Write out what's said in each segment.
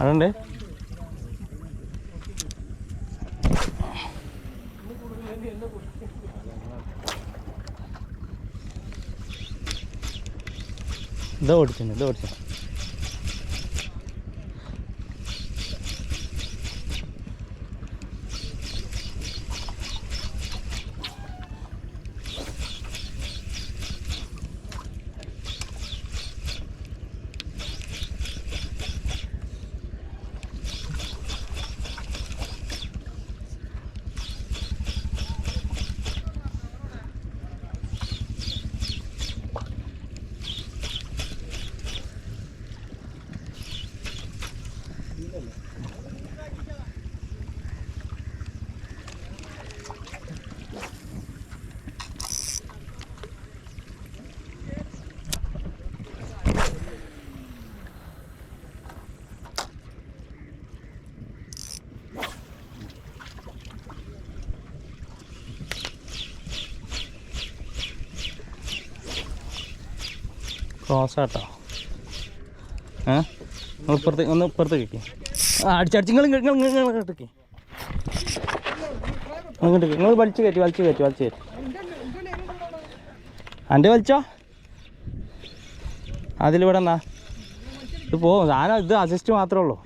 അതുണ്ട് ഇതാ ഓടിച്ചു ഇതാ ഓടിച്ചു. ക്രോസ് ആട്ടോ ഏ? നിങ്ങൾ ഇപ്പുറത്തേക്ക് ഒന്ന് ഇപ്പുറത്തേക്ക് വെക്ക്. അടിച്ചടിച്ച് നിങ്ങൾ നിങ്ങൾ ഇങ്ങോട്ട് നിങ്ങൾ വലിച്ചു കയറ്റി വലിച്ചു കയറ്റി വലിച്ചു കയറ്റി. എന്റെ വലിച്ചോ? അതിലിവിടെ എന്നാ ഇത് പോകും സാധനം ഇത് അസിസ്റ്റ് മാത്രമേ ഉള്ളൂ.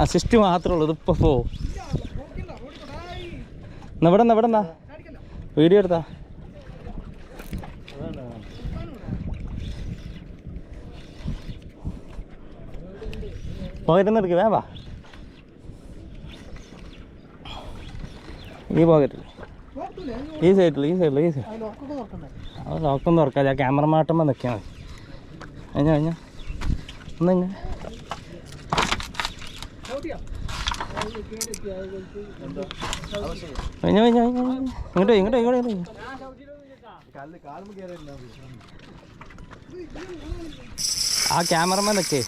അസിസ്റ്റ് മാത്രമേ ഉള്ളൂ. ഇതിപ്പോൾ പോവും ഇവിടെ എന്നാ ഇവിടെ വീഡിയോ എടുത്താ. പോകറ്റ് നിന്ന് എടുക്കുക വേവാ ഈ പോക്കറ്റിൽ ഈ സൈഡിൽ ഈ സൈഡിൽ ഈ സൈഡിൽ അത് ലോക്കൊന്നും തുറക്കാതെ ക്യാമറ മാട്ടുമ്പോൾ നിൽക്കാൻ മതി. കഴിഞ്ഞ കഴിഞ്ഞ? ഒന്ന് കഴിഞ്ഞ കഴിഞ്ഞ ഇങ്ങോട്ട് ഇങ്ങോട്ട് ഇങ്ങോട്ട് ആ ക്യാമറമാൻ ഒക്കെ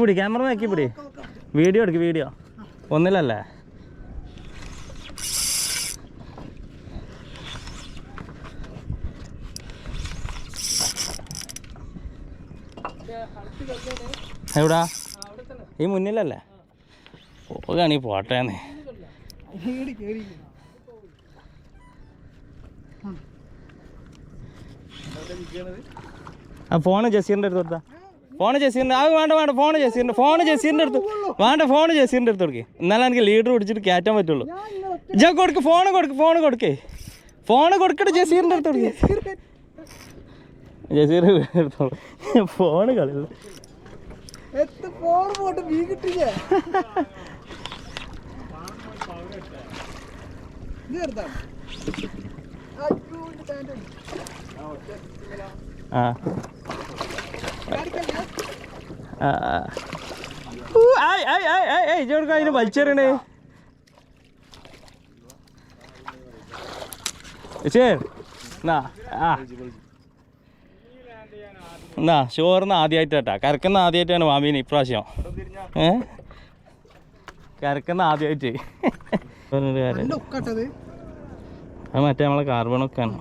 പിടി ക്യാമറമാൻ നെക്കി പിടി. വീഡിയോ എടുക്ക് വീഡിയോ. ഒന്നിലല്ലേ? എവിടാ? ഈ മുന്നിലല്ലേ? പോകാണീ പോട്ടേന്ന്. ആ ഫോണ് ജസീറിന്റെ അടുത്ത് കൊടുത്താ. ഫോണ് ജസീറിന്റെ ആ വേണ്ട വേണ്ട ഫോണ് ജസീറിന്റെ ഫോണ് ജസീറിന്റെ അടുത്ത്. വേണ്ട ഫോണ് ജസീറിന്റെ അടുത്ത് കൊടുക്കേ. എന്നാലും എനിക്ക് ലീഡർ പിടിച്ചിട്ട് കയറ്റാൻ പറ്റുള്ളൂ. ജ കൊടുക്ക് ഫോണ് കൊടുക്ക് ഫോണ് കൊടുക്കേ. ഫോണ് കൊടുക്കട്ടെ ജസീറിന്റെ അടുത്ത് കൊടുക്കേ. ജസീർ എടുത്തോളൂ. ഫോണ് കളില്ല ഫോൺ പോട്ട് മീൻ കിട്ടില്ലേ ഇത് ചെറുതാണ് അയ്യോ, ഇത് പാന്റ് ഉണ്ട്. ആ. അതിന് വലിച്ചെറിയണേ? എന്നാ ചോറിന് ആദ്യമായിട്ടാ കരക്കുന്ന ആദ്യമായിട്ടാണ് മാമീന് ഇപ്രാവശ്യം. ഏ? കരക്കുന്ന ആദ്യമായിട്ട് കാര്യം. അത് മറ്റേ നമ്മളെ കാർബണൊക്കെയാണ്.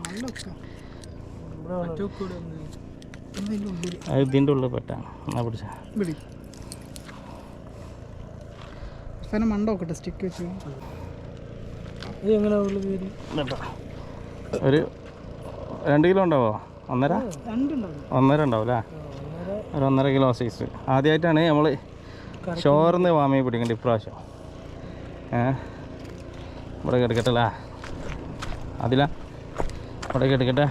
അത് ഇതിന്റെ ഉള്ളിൽ പെട്ടാണ്. എന്നാ പിടിച്ച. സ്റ്റിക്ക് വെച്ച്. ഒരു രണ്ട് കിലോ ഉണ്ടാവോ? ഒന്നര? ഒന്നര ഉണ്ടാവും അല്ലേ? ഒരു ഒന്നര കിലോ സൈസ് ആദ്യമായിട്ടാണ് നമ്മൾ ചോറിന്ന് വാമി പിടിക്കേണ്ടത് ഇപ്രാവശ്യം. ഏ? ഇവിടെ കിടക്കട്ടെ അല്ലേ? അതിലാ. ഇവിടെ കിടക്കട്ടെ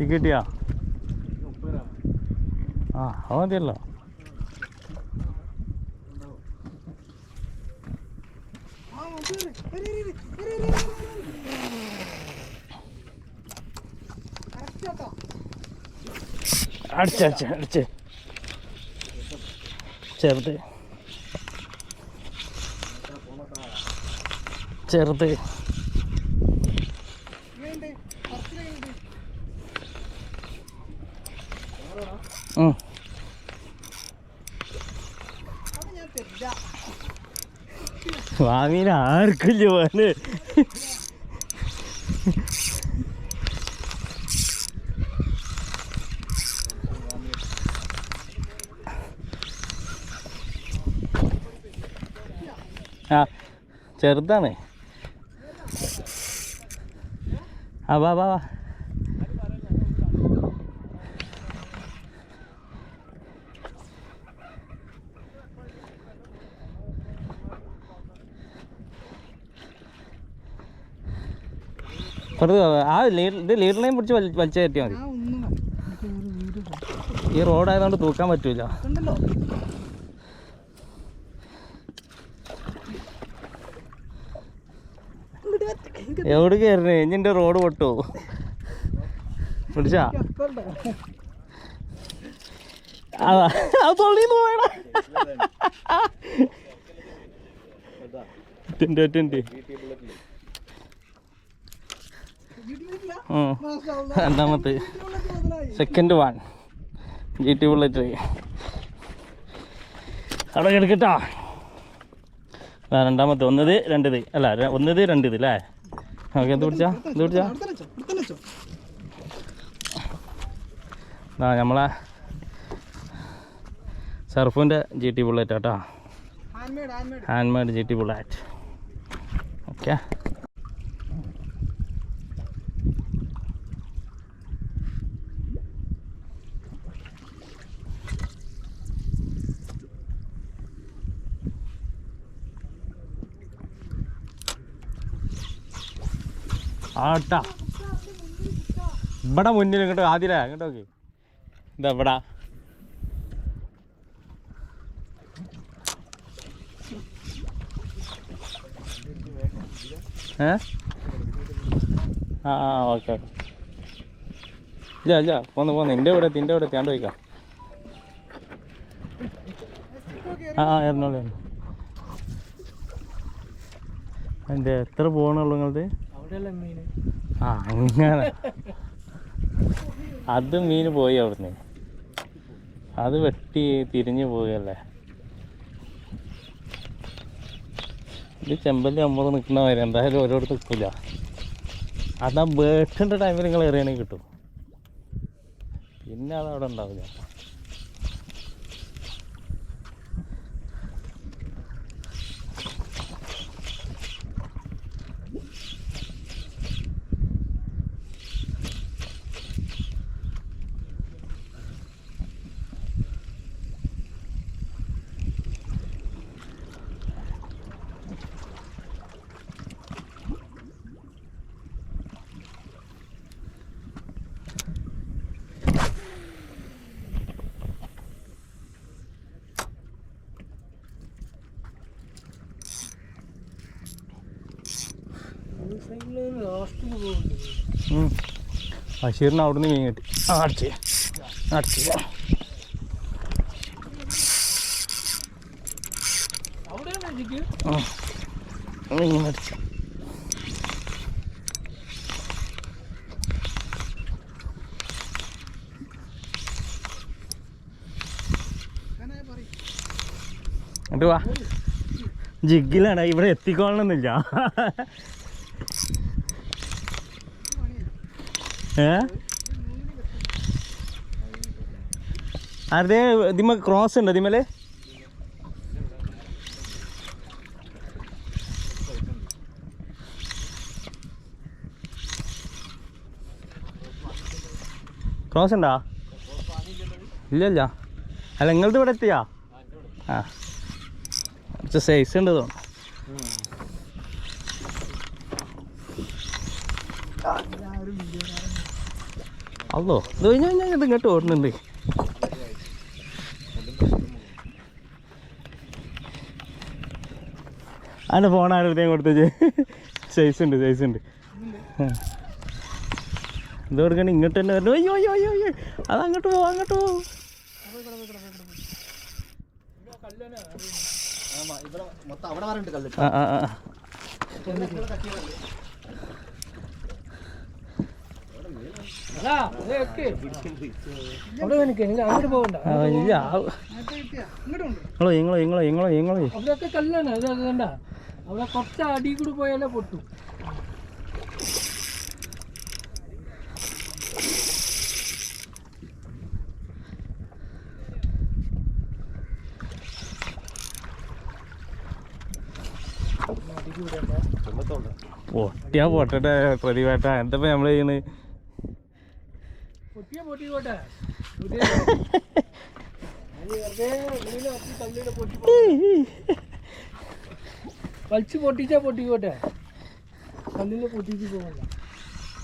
ഈ കിട്ടിയാ? ആ അത് മതിയല്ലോ. അടിച്ച് അടിച്ച് ചെറുത്. ചെറുത്. വാങ്ങീന ആർക്കില്ല പോലെ ആ ചെറുതാണ്. ആ വാ വാ. വെറുതെ ആ ലീഡർ ഇത് ലീഡറിനെയും പിടിച്ച് വലി വലിച്ചു കയറ്റിയാൽ മതി. ഈ റോഡായതുകൊണ്ട് തൂക്കാൻ പറ്റൂല. എവിടെ കയറണേ ഇഞ്ഞിന്റെ റോഡ് പൊട്ടോ പിടിച്ചാ? അതാ. അത് തൊള്ളിന്ന് പോയടാ. രണ്ടാമത്തെ. Second one G T bullet അവിടെ കിടക്കട്ടാ. ആ രണ്ടാമത്തെ. ഒന്നത് രണ്ടത്. അല്ല ഒന്നത് രണ്ടത് അല്ലേ ഓക്കെ എന്ത് പിടിച്ചാ എന്ത് പിടിച്ചാ. ആ നമ്മളെ സർഫിന്റെ ജി ടി ബുള്ളറ്റ് കേട്ടോ. Hand made G T bullet okay. ആട്ടാ. ഇവിടെ മുന്നിൽ ഇങ്ങോട്ട് ആദ്യല്ലേ? ഇങ്ങോട്ട് നോക്കി. ഇതാ ഇവിടെ. ഏ? ആ ഓക്കെ ഇല്ല ഇല്ല. പോന്ന് പോന്ന്. എന്റെ ഇവിടെ തിന്റെ ഇവിടെ എത്തിയാണ്ട് പോയിക്കാം. ആ ആ എറണാകുളം. എന്റെ എത്ര പോകണുള്ളൂ നിങ്ങളത്? ആ അങ്ങനെ. അത് മീൻ പോയി അവിടുന്ന്. അത് വെട്ടി തിരിഞ്ഞു പോവുകയല്ലേ. ഇത് ചെമ്പല്ലി അമ്പത് നിൽക്കുന്ന വരെ എന്തായാലും ഓരോരുത്തർ നിൽക്കില്ല അതാ ബേട്ടിന്റെ ടൈമിൽ നിങ്ങൾ എറിയണമെങ്കിൽ കിട്ടും. പിന്നെ അതവിടെ ഉണ്ടാവില്ല. ബഷീറിന് അവിടുന്ന് മീൻ കിട്ടി. ആ അടിച്ച്. മീൻ അടിച്ച്. എന്നിട്ട് വാ. ജിഗിലാണ് ഇവിടെ എത്തിക്കോളണമെന്നില്ല. അതെ ഇതിമ ക്രോസ് ഉണ്ട് ഇതിമൽ ക്രോസ് ഉണ്ടാ? ഇല്ല ഇല്ല അല്ല നിങ്ങളത് ഇവിടെ എത്തിയാ? ആ. കുറച്ച് സൈസ് ഉണ്ട് തോന്നുന്നു. അല്ലോ ഇത് ഞാൻ ഇത് ഇങ്ങോട്ട് ഓടുന്നുണ്ട്. അതിന്റെ ഫോൺ ആരുടെ കൊടുത്തേ സൈസ് ഉണ്ട് സൈസ് ഉണ്ട്. ഇത് കൊടുക്കണ ഇങ്ങോട്ട് തന്നെ വരണം. അയ്യോ അയ്യോ അയ്യോ അയ്യോ. അത് അങ്ങോട്ട് പോവാ അങ്ങോട്ട് പോവും ഇവിടെ മൊത്തം അവിടെ വരണ്ട് കല്ല്. ആ ആ ആ അവിടെ നിനക്ക് നിങ്ങൾ അങ്ങോട്ട് പോകണ്ട ആ, ഇല്ല ആ, നേരത്തെ കിട്ടിയാ ഇങ്ങോട്ട് കൊണ്ട് ഇങ്ങളോ ഇങ്ങളോ ഇങ്ങളോ ഇങ്ങളോ ഇങ്ങളോ. അവിടെയൊക്കെ കല്ലാണ് കണ്ട. അവിടെ കുറച്ച് അടി കൂടി പോയാലേ പൊട്ടു. പൊട്ടിയാ പൊട്ടട്ടെ പ്രതിവേട്ട എന്താ നമ്മൾ നമ്മൾ ചെയ്യണ് പൊട്ടിയാ പൊട്ടിക്കോട്ടെ ഇത് വെറുതെ വീണ് വെച്ച് കല്ലിടെ പൊട്ടി വലിച്ചു പൊട്ടിച്ചാ പൊട്ടിക്കോട്ടെ കല്ലിനെ പൊട്ടിച്ച് പോകണ്ട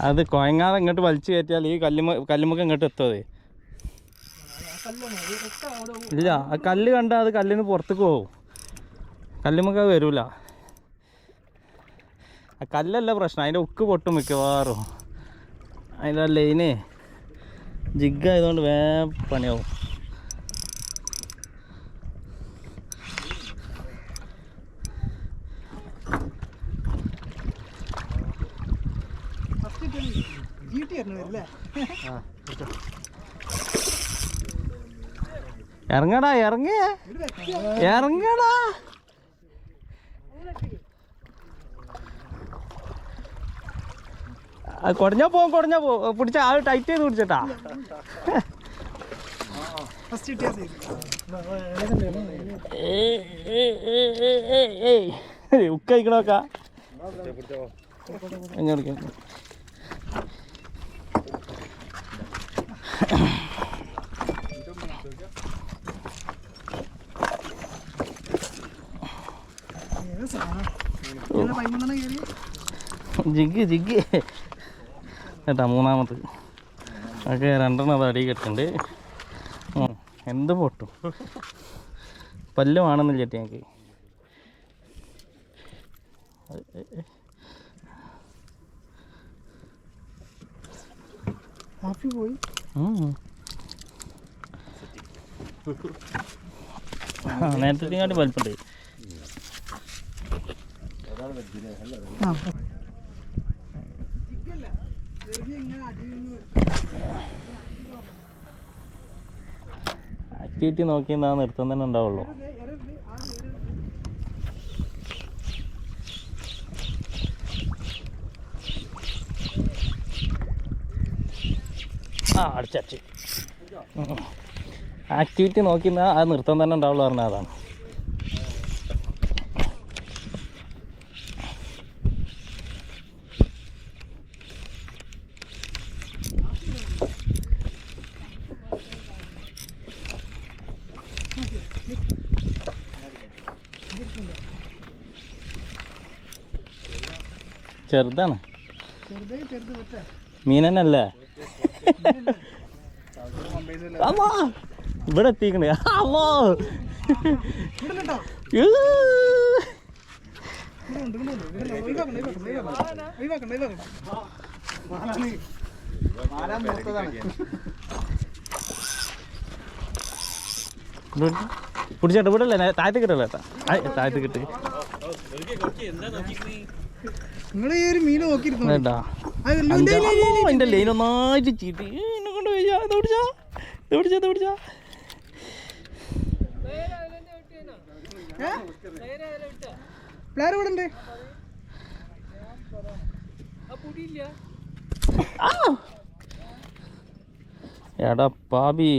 അത് കൊയങ്ങാതെ ഇങ്ങോട്ട് വലിച്ചു കയറ്റിയാൽ ഈ കല്ലുമ കല്ലുമൊക്കെ ഇങ്ങോട്ട് എത്തുമത് ഇല്ല ആ കല്ല് കണ്ടാൽ അത് കല്ലിന് പുറത്തേക്ക് പോകും. കല്ലുമൊക്കെ അത് വരൂല. ആ കല്ലല്ല പ്രശ്നം അതിന്റെ ഉക്ക് പൊട്ടും മിക്കവാറും. അതിന്റെ ആ ലൈന്. ജിഗായതുകൊണ്ട് വേ പണിയാവും. ഇറങ്ങടാ ഇറങ്ങി ഇറങ്ങടാ. അത് കുടഞ്ഞാ പോവും കുടഞ്ഞാ പോ പിടിച്ച ആ ടൈറ്റ് ചെയ്ത് പിടിച്ചട്ടാ. ഉക്ക കഴിക്കണോക്ക ജിഗ് ജിഗ് കേട്ടാ മൂന്നാമത്. ഓക്കെ രണ്ടെണ്ണം അത് അടി കെട്ടുണ്ട്. എന്ത് പൊട്ടും. പല്ല് വേണമെന്നില്ല ചേട്ടി ഞങ്ങൾക്ക് ഹാപ്പി പോയി. നേരത്തെ കാട്ടി വലിപ്പുണ്ട്. ആ ആക്ടിവിറ്റി നോക്കി ആ നിർത്തം തന്നെ ഉണ്ടാവുള്ളൂ. ആ അടിച്ചടിച്ച്. ആക്ടിവിറ്റി നോക്കി നിന്നാൽ അത് നിർത്തം തന്നെ ഉണ്ടാവുള്ളൂ പറഞ്ഞാൽ അതാണ് ചെറുതാണ് ചെറുതേ ചെറുത് പറ്റേ മീനല്ലേ അമ്മോ ഇവിടെ എത്തിക്കണേ അമ്മോ ഇവിടെ കേട്ടോ യ്യോ. ഇവിടെ ഉണ്ട് ഇവിടെ ഉണ്ട് ഇവിടെ ഒഴിവാക്കണം ഒഴിവാക്കണം മാലാൻ മൂത്തതാണ് ഇവിടെ ഉണ്ട്. പിടിച്ചോട്ടെ ഇവിടെ അല്ലേ? താഴത്തേക്ക് കിട്ടല്ലേ താഴത്തേക്ക് താഴത്ത് കിട്ടി നിങ്ങൾ ഈ ഒരു മീൻ നോക്കിയിരുന്നു? വേണ്ടാ. അത് എന്റെ ലൈൻ ഒന്നായിട്ട് ചീട്ടി എന്നെ കൊണ്ട് പ്ലെയർ ഇവിടെ ഉണ്ട് എടാ പാബി.